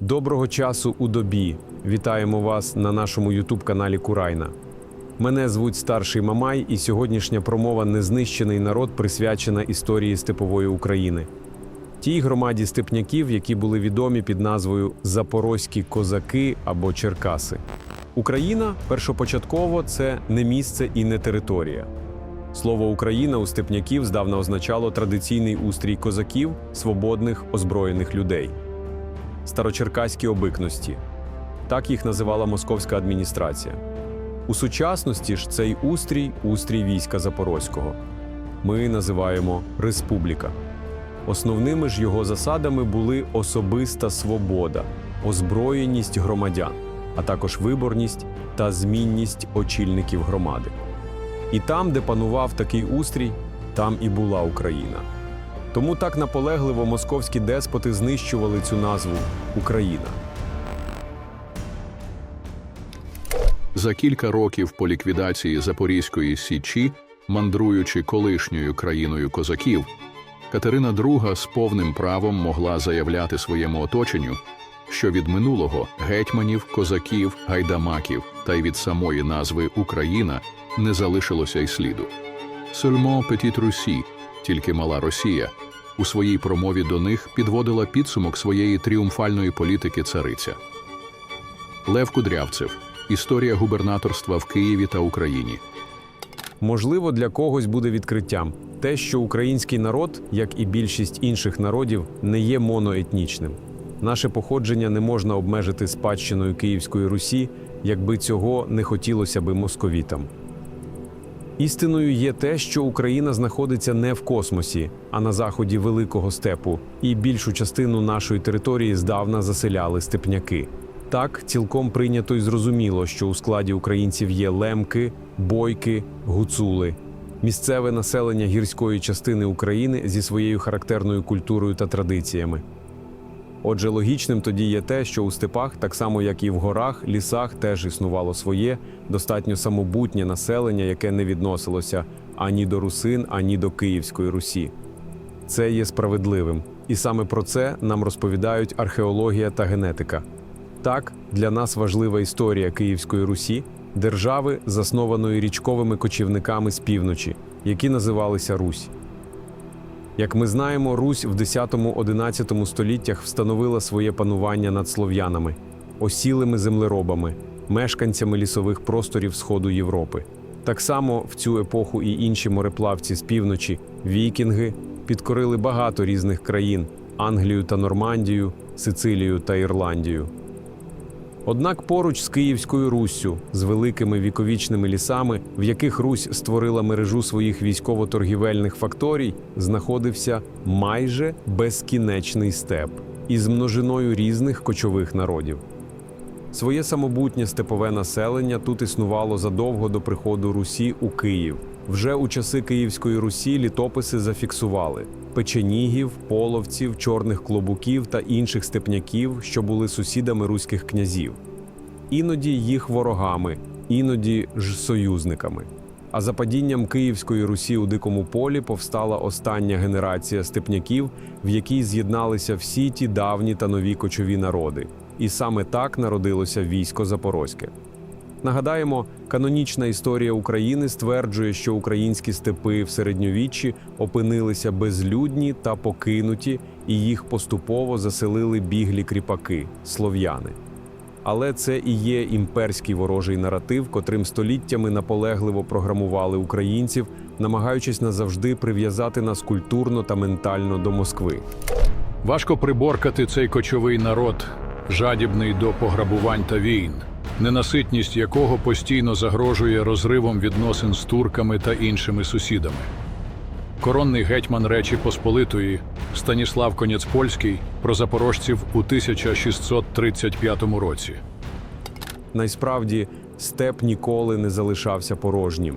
Доброго часу у добі. Вітаємо вас на нашому Ютуб-каналі Курайна. Мене звуть Старший Мамай, і сьогоднішня промова Незнищений народ присвячена історії степової України. Тій громаді степняків, які були відомі під назвою Запорозькі козаки або Черкаси. Україна першопочатково це не місце і не територія. Слово Україна у степняків здавна означало традиційний устрій козаків, свободних озброєних людей. Старочеркаські обикності. Так їх називала московська адміністрація. У сучасності ж цей устрій устрій війська Запорозького. Ми називаємо Республіка. Основними ж його засадами були особиста свобода, озброєність громадян, а також виборність та змінність очільників громади. І там, де панував такий устрій, там і була Україна. Тому так наполегливо московські деспоти знищували цю назву Україна. За кілька років по ліквідації Запорізької січі, мандруючи колишньою країною козаків, Катерина II з повним правом могла заявляти своєму оточенню, що від минулого гетьманів, козаків, гайдамаків та й від самої назви Україна не залишилося й сліду. Seulement Petite Russie, тільки мала Росія, у своїй промові до них підводила підсумок своєї тріумфальної політики цариця. Лев Кудрявцев. Історія губернаторства в Києві та Україні. Можливо, для когось буде відкриттям те, що український народ, як і більшість інших народів, не є моноетнічним. Наше походження не можна обмежити спадщиною Київської Русі, якби цього не хотілося би московітам. Істиною є те, що Україна знаходиться не в космосі, а на заході Великого степу, і більшу частину нашої території здавна заселяли степняки. Так, цілком прийнято й зрозуміло, що у складі українців є лемки, бойки, гуцули, місцеве населення гірської частини України зі своєю характерною культурою та традиціями. Отже, логічним тоді є те, що у степах, так само як і в горах, лісах, теж існувало своє достатньо самобутнє населення, яке не відносилося ані до русин, ані до Київської Русі. Це є справедливим, і саме про це нам розповідають археологія та генетика. Так, для нас важлива історія Київської Русі, держави, заснованої річковими кочівниками з півночі, які називалися Русь. Як ми знаємо, Русь в 10-11 століттях встановила своє панування над слов'янами, осілими землеробами, мешканцями лісових просторів Сходу Європи. Так само в цю епоху і інші мореплавці з півночі, вікінги, підкорили багато різних країн Англію та Нормандію, Сицилію та Ірландію. Однак поруч з Київською Руссю, з великими віковічними лісами, в яких Русь створила мережу своїх військово-торгівельних факторій, знаходився майже безкінечний степ із множиною різних кочових народів. Своє самобутнє степове населення тут існувало задовго до приходу Русі у Київ. Вже у часи Київської Русі літописи зафіксували печенігів, половців, чорних клобуків та інших степняків, що були сусідами руських князів, іноді їх ворогами, іноді ж союзниками. А за падінням Київської Русі у дикому полі повстала остання генерація степняків, в якій з'єдналися всі ті давні та нові кочові народи. І саме так народилося військо Запорозьке. Нагадаємо, канонічна історія України стверджує, що українські степи в середньовіччі опинилися безлюдні та покинуті, і їх поступово заселили біглі кріпаки слов'яни. Але це і є імперський ворожий наратив, котрим століттями наполегливо програмували українців, намагаючись назавжди прив'язати нас культурно та ментально до Москви. Важко приборкати цей кочовий народ, жадібний до пограбувань та війн, ненаситність якого постійно загрожує розривом відносин з турками та іншими сусідами. Коронний гетьман Речі Посполитої Станіслав Конєцпольський про запорожців у 1635 році. Насправді, степ ніколи не залишався порожнім.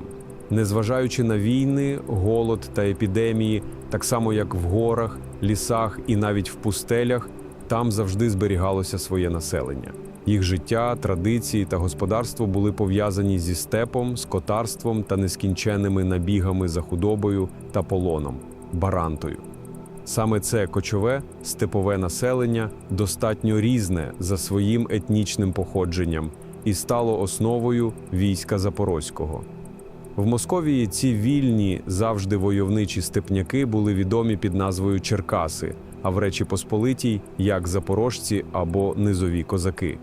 Незважаючи на війни, голод та епідемії, так само як в горах, лісах і навіть в пустелях, там завжди зберігалося своє населення. Їх життя, традиції та господарство були пов'язані зі степом, скотарством та нескінченними набігами за худобою та полоном барантою. Саме це кочове степове населення достатньо різне за своїм етнічним походженням і стало основою війська Запорозького. В Московії ці вільні, завжди войовничі степняки були відомі під назвою Черкаси, а в Речі Посполитій як запорожці або низові козаки.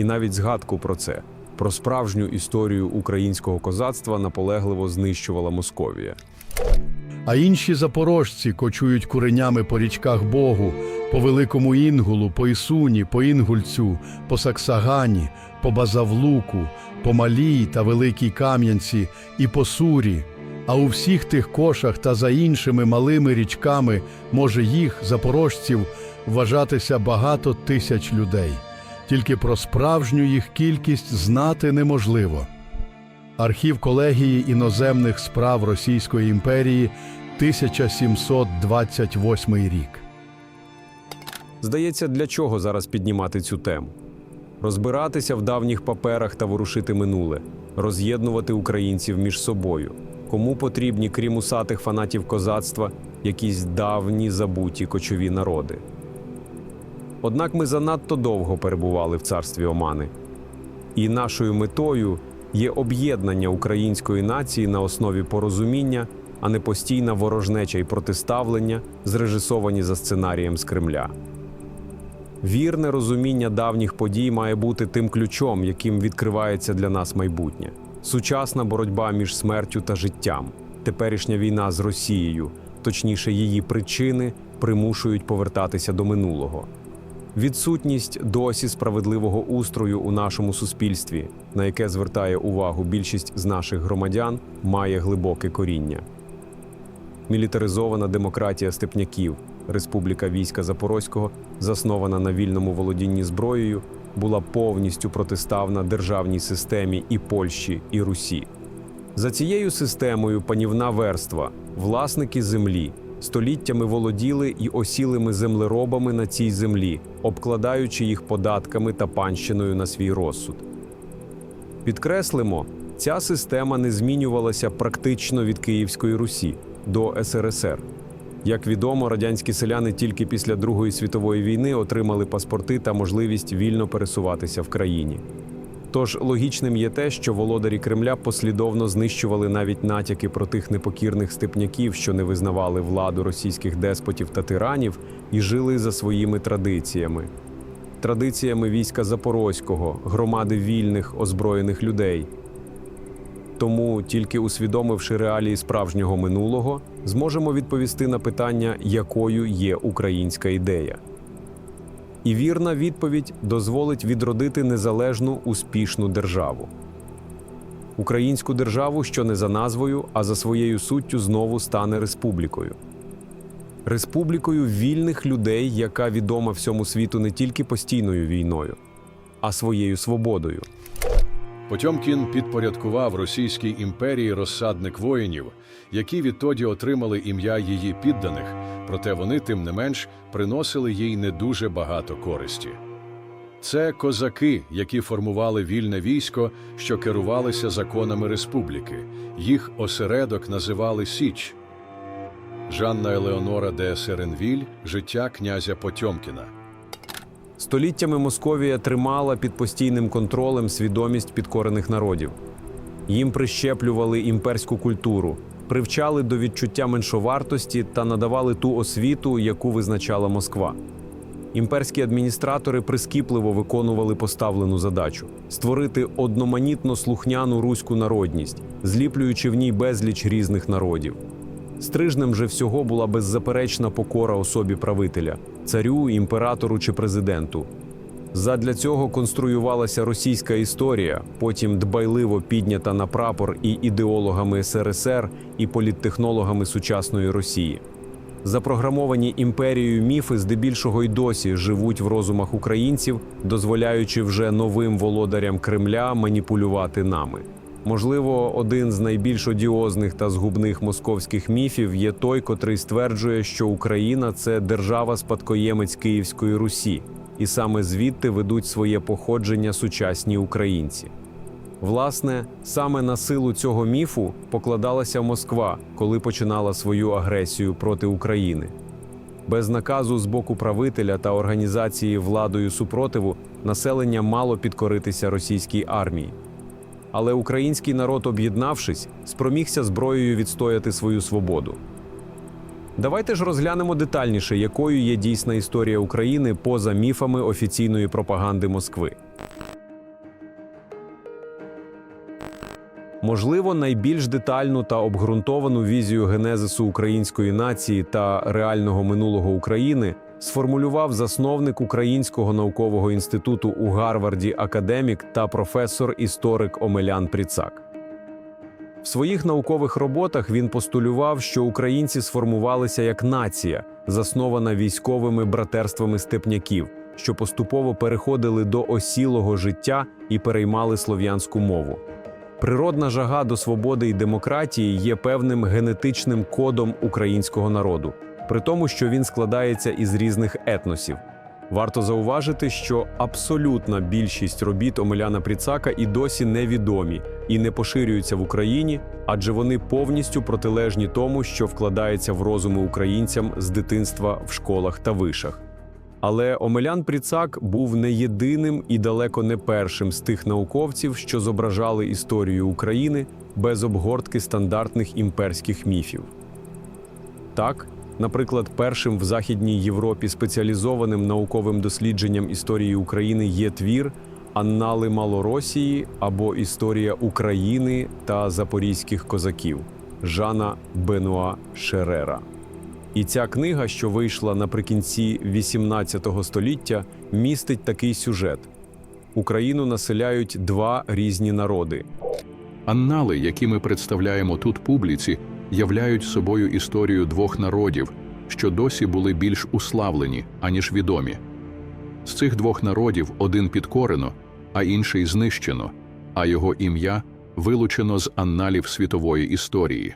І навіть згадку про це, про справжню історію українського козацтва наполегливо знищувала Московія. А інші запорожці кочують куренями по річках Богу, по Великому Інгулу, по Ісуні, по Інгульцю, по Саксагані, по Базавлуку, по Малій та Великій Кам'янці і по Сурі. А у всіх тих кошах та за іншими малими річками може їх, запорожців, вважатися багато тисяч людей. Тільки про справжню їх кількість знати неможливо. Архів колегії іноземних справ Російської імперії 1728 рік. Здається, для чого зараз піднімати цю тему? Розбиратися в давніх паперах та ворушити минуле, роз'єднувати українців між собою. Кому потрібні, крім усатих фанатів козацтва, якісь давні забуті кочові народи. Однак ми занадто довго перебували в царстві Омани, і нашою метою є об'єднання української нації на основі порозуміння, а не постійна ворожнеча і протиставлення, зрежисовані за сценарієм з Кремля. Вірне розуміння давніх подій має бути тим ключом, яким відкривається для нас майбутнє. Сучасна боротьба між смертю та життям, теперішня війна з Росією, точніше, її причини примушують повертатися до минулого. Відсутність досі справедливого устрою у нашому суспільстві, на яке звертає увагу більшість з наших громадян, має глибоке коріння. Мілітаризована демократія степняків, Республіка війська Запорозького, заснована на вільному володінні зброєю, була повністю протиставна державній системі і Польщі, і Русі. За цією системою панівна верства, власники землі, століттями володіли і осілими землеробами на цій землі, обкладаючи їх податками та панщиною на свій розсуд. Підкреслимо, ця система не змінювалася практично від Київської Русі до СРСР. Як відомо, радянські селяни тільки після Другої світової війни отримали паспорти та можливість вільно пересуватися в країні. Тож логічним є те, що володарі Кремля послідовно знищували навіть натяки про тих непокірних степняків, що не визнавали владу російських деспотів та тиранів і жили за своїми традиціями. Традиціями війська Запорозького, громади вільних озброєних людей. Тому, тільки усвідомивши реалії справжнього минулого, зможемо відповісти на питання, якою є українська ідея. І вірна відповідь дозволить відродити незалежну успішну державу. Українську державу, що не за назвою, а за своєю суттю знову стане республікою. Республікою вільних людей, яка відома всьому світу не тільки постійною війною, а своєю свободою. Потьомкін підпорядкував Російській імперії розсадник воїнів, які відтоді отримали ім'я її підданих, проте вони, тим не менш, приносили їй не дуже багато користі. Це козаки, які формували вільне військо, що керувалися законами республіки. Їх осередок називали Січ. Жанна Елеонора де Серенвіль Життя князя Потьомкіна. Століттями Московія тримала під постійним контролем свідомість підкорених народів. Їм прищеплювали імперську культуру, привчали до відчуття меншовартості та надавали ту освіту, яку визначала Москва. Імперські адміністратори прискіпливо виконували поставлену задачу створити одноманітно слухняну руську народність, зліплюючи в ній безліч різних народів. Стрижнем же всього була беззаперечна покора особі правителя царю, імператору чи президенту. Задля цього конструювалася російська історія, потім дбайливо піднята на прапор і ідеологами СРСР, і політтехнологами сучасної Росії. Запрограмовані імперією міфи здебільшого й досі живуть в розумах українців, дозволяючи вже новим володарям Кремля маніпулювати нами. Можливо, один з найбільш одіозних та згубних московських міфів є той, котрий стверджує, що Україна це держава-спадкоємець Київської Русі, і саме звідти ведуть своє походження сучасні українці. Власне, саме на силу цього міфу покладалася Москва, коли починала свою агресію проти України. Без наказу з боку правителя та організації владою супротиву населення мало підкоритися російській армії. Але український народ, об'єднавшись, спромігся зброєю відстояти свою свободу. Давайте ж розглянемо детальніше, якою є дійсна історія України поза міфами офіційної пропаганди Москви. Можливо, найбільш детальну та обґрунтовану візію генезису української нації та реального минулого України сформулював засновник Українського наукового інституту у Гарварді академік та професор-історик Омелян Пріцак. В своїх наукових роботах він постулював, що українці сформувалися як нація, заснована військовими братерствами степняків, що поступово переходили до осілого життя і переймали слов'янську мову. Природна жага до свободи і демократії є певним генетичним кодом українського народу, при тому, що він складається із різних етносів. Варто зауважити, що абсолютна більшість робіт Омеляна Пріцака і досі невідомі і не поширюються в Україні, адже вони повністю протилежні тому, що вкладається в розуми українцям з дитинства в школах та вишах. Але Омелян Пріцак був не єдиним і далеко не першим з тих науковців, що зображали історію України без обгортки стандартних імперських міфів. Так, наприклад, першим в Західній Європі спеціалізованим науковим дослідженням історії України є твір Аннали Малоросії або Історія України та запорізьких козаків Жана Бенуа Шерера. І ця книга, що вийшла наприкінці XVIII століття, містить такий сюжет: Україну населяють два різні народи. Аннали, які ми представляємо тут публіці, являють собою історію двох народів, що досі були більш уславлені, аніж відомі. З цих двох народів один підкорено, а інший знищено, а його ім'я вилучено з анналів світової історії.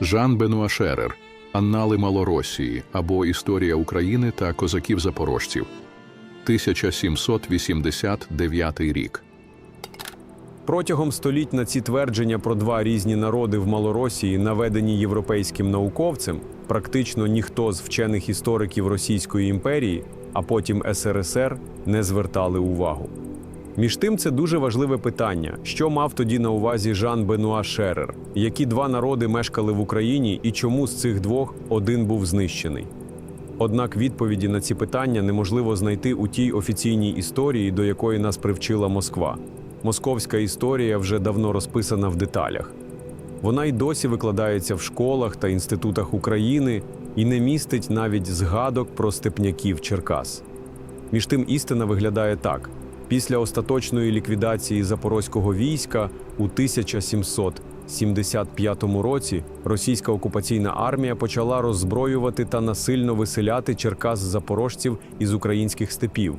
Жан Бенуа Шерер Аннали Малоросії або Історія України та козаків-запорожців 1789 рік. Протягом століть на ці твердження про два різні народи в Малоросії, наведені європейським науковцем, практично ніхто з вчених істориків Російської імперії, а потім СРСР, не звертали увагу. Між тим, це дуже важливе питання, що мав тоді на увазі Жан Бенуа Шерер, які два народи мешкали в Україні і чому з цих двох один був знищений. Однак відповіді на ці питання неможливо знайти у тій офіційній історії, до якої нас привчила Москва. Московська історія вже давно розписана в деталях. Вона й досі викладається в школах та інститутах України і не містить навіть згадок про степняків Черкас. Між тим істина виглядає так: після остаточної ліквідації запорозького війська у 1775 році російська окупаційна армія почала роззброювати та насильно виселяти черкас запорожців із українських степів.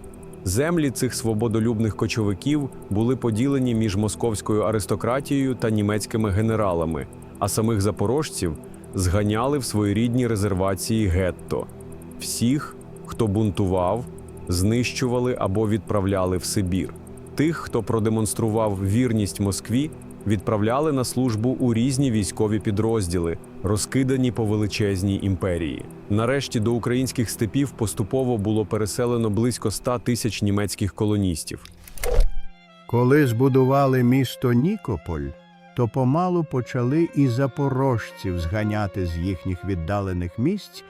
Землі цих свободолюбних кочовиків були поділені між московською аристократією та німецькими генералами, а самих запорожців зганяли в своєрідні резервації гетто. Всіх, хто бунтував, знищували або відправляли в Сибір. Тих, хто продемонстрував вірність Москві, відправляли на службу у різні військові підрозділи, розкидані по величезній імперії. Нарешті до українських степів поступово було переселено близько 100 тисяч німецьких колоністів. Коли збудували місто Нікополь, то помалу почали і запорожців зганяти з їхніх віддалених місць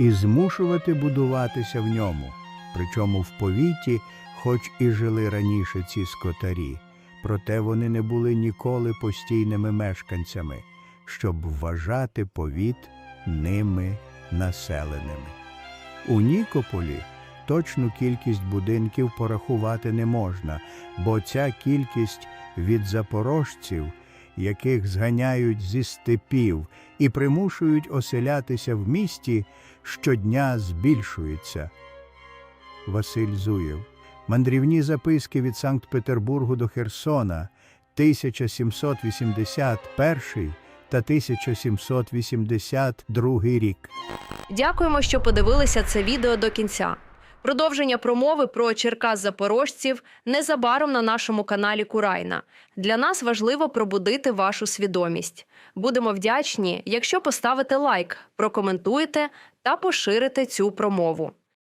і змушувати будуватися в ньому. Причому в повіті, хоч і жили раніше ці скотарі, проте вони не були ніколи постійними мешканцями, щоб вважати повіт ними населеними. У Нікополі точну кількість будинків порахувати не можна, бо ця кількість від запорожців, яких зганяють зі степів і примушують оселятися в місті, щодня збільшується. Василь Зуєв. Мандрівні записки від Санкт-Петербургу до Херсона 1781 та 1782 рік. Дякуємо, що подивилися це відео до кінця. Продовження промови про Черкас запорожців незабаром на нашому каналі Курайна. Для нас важливо пробудити вашу свідомість. Будемо вдячні, якщо поставите лайк, прокоментуєте та поширите цю промову.